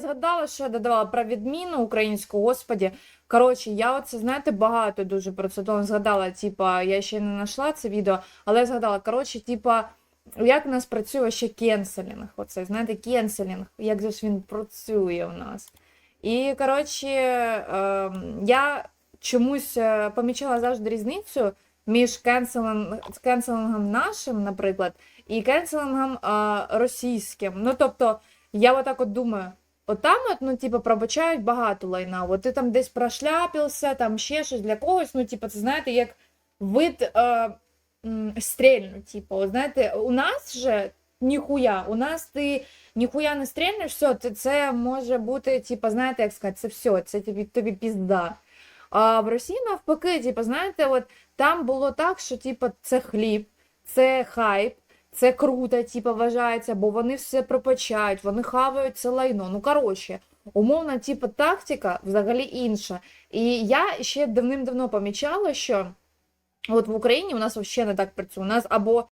згадала, що я додавала про відміну українську, господі. Коротше, я оце, знаєте, багато дуже про це тому згадала. Типа, я ще не знайшла це відео, але згадала. Коротше, типа, як у нас працює ще кенселінг. Оце, знаєте, кенселінг, як же ж він працює у нас. І, коротше, ем, я чомусь е, помічала завжди різницю між кенселинг, кенселингом нашим, наприклад, і кенселингом е, російським. Ну, тобто, я отак от думаю. От, ну, типу, пробачають багато лайна. От ти там десь прошляпився, там ще щось для когось. Ну, типу, це знаєте, як вид е, м, стрельну. Типу, знаєте, у нас же ніхуя, у нас ти ніхуя не стрельнеш, все, це, це може бути, типу, знаєте, як сказати, це все, це тобі, тобі пізда. А в Росії навпаки, типу, знаєте, от там було так, що типу, це хліб, це хайп. Це круто, типу, вважається, бо вони все пропочають, вони хавають це лайно. Ну, коротше, умовна, типу, тактика взагалі інша. І я ще давним-давно помічала, що от в Україні у нас взагалі не так працює. У нас або